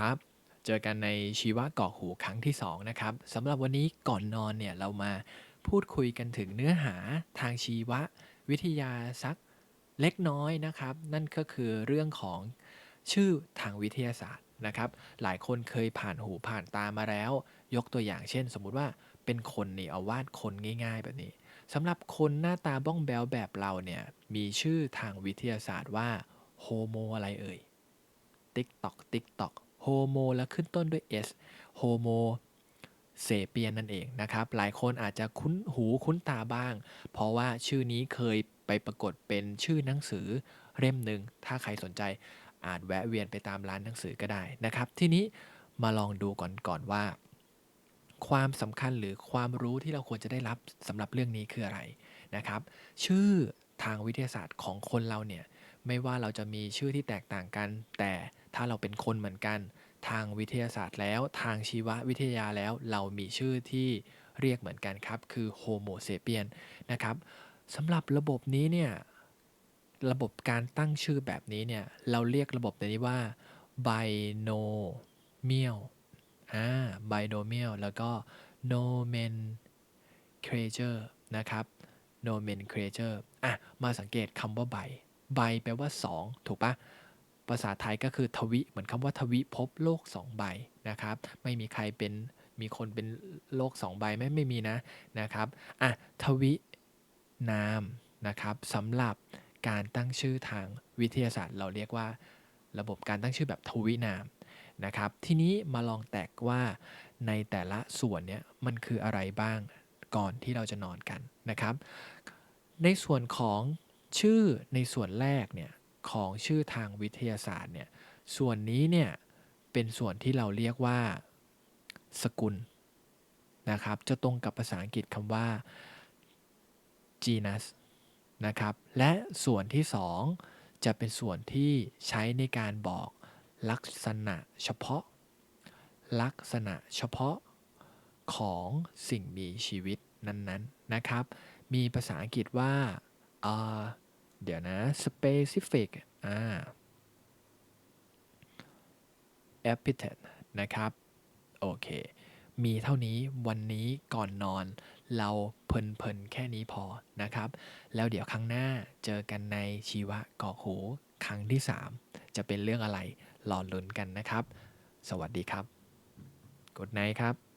ครับ เจอกันในชีวะเกอกหูครั้งที่ 2 นะครับสำหรับวันนี้ก่อนนอนเนี่ยเรามาพูดคุยกันถึงเนื้อหาทางชีววิทยาสักเล็กน้อยนะครับ นั่นก็คือเรื่องของชื่อทางวิทยาศาสตร์นะครับ หลายคนเคยผ่านหูผ่านตามาแล้ว ยกตัวอย่างเช่น สมมุติว่าเป็นคนนี่เอาวาดคนง่าย ๆ แบบนี้สำหรับคนหน้าตาบ้องแบวแบบเราเนี่ยมีชื่อทางวิทยาศาสตร์ว่าโฮโมอะไรเอ่ยติ๊กตอกติ๊กตอก โฮโมแล้วขึ้นต้นด้วย S โฮโมเซเปียนนั่นเองนะครับ หลายคนอาจจะคุ้นหูคุ้นตาบ้าง เพราะว่าชื่อนี้เคยไปปรากฏเป็นชื่อหนังสือเล่มหนึ่ง ถ้าใครสนใจอาจแวะเวียนไปตามร้านหนังสือก็ได้นะครับ ทีนี้มาลองดูก่อนก่อนว่า ความสำคัญหรือความรู้ที่เราควรจะได้รับสำหรับเรื่องนี้คืออะไรนะครับ ชื่อทางวิทยาศาสตร์ของคนเราเนี่ย ไม่ว่าเราจะมีชื่อที่แตกต่างกัน แต่ ถ้าเราเป็นคนเหมือนกัน ทางวิทยาศาสตร์แล้ว ทางชีววิทยาแล้ว เรามีชื่อที่เรียกเหมือนกันครับ คือโฮโมเซเปียนนะครับสำหรับระบบนี้เนี่ย ระบบการตั้งชื่อแบบนี้เนี่ย เราเรียกระบบนี้ว่า binomial อ่า binomial แล้วก็ nomenclature นะครับ nomenclature อะ มาสังเกตคำว่า bi bi แปลว่า 2 ถูกปะ ภาษาไทยก็คือทวิเหมือนคำว่าทวิภพโลก2ใบนะครับ ไม่มีใครเป็นมีคนเป็นโลก2ใบไหมไม่มีนะนะครับอะทวินามนะครับสำหรับการตั้งชื่อทางวิทยาศาสตร์ เราเรียกว่าระบบการตั้งชื่อแบบทวินามนะครับ ทีนี้มาลองแตกว่าในแต่ละส่วนเนี้ยมันคืออะไรบ้างก่อนที่เราจะนอนกันนะครับ ในส่วนของชื่อในส่วนแรกเนี่ย ของชื่อทางวิทยาศาสตร์เนี่ยส่วนนี้เนี่ยเป็นส่วนที่เราเรียกว่า สกุลนะครับจะตรงกับภาษาอังกฤษคำว่า genus นะครับและส่วนที่ 2 จะเป็นส่วนที่ใช้ในการบอกลักษณะเฉพาะ ลักษณะเฉพาะของสิ่งมีชีวิตนั้นๆนนนะครับ มีภาษาอังกฤษว่า เดี๋ยวนะ specific อ่า epithet นะครับ โอเค มีเท่านี้วันนี้ก่อนนอน เราเพลินๆ แค่นี้พอนะครับ แล้วเดี๋ยวครั้งหน้าเจอกันในชีวะกอกหูครั้งที่ 3 จะเป็นเรื่องอะไรรอลุ้นกันนะครับ สวัสดีครับ กดไนครับ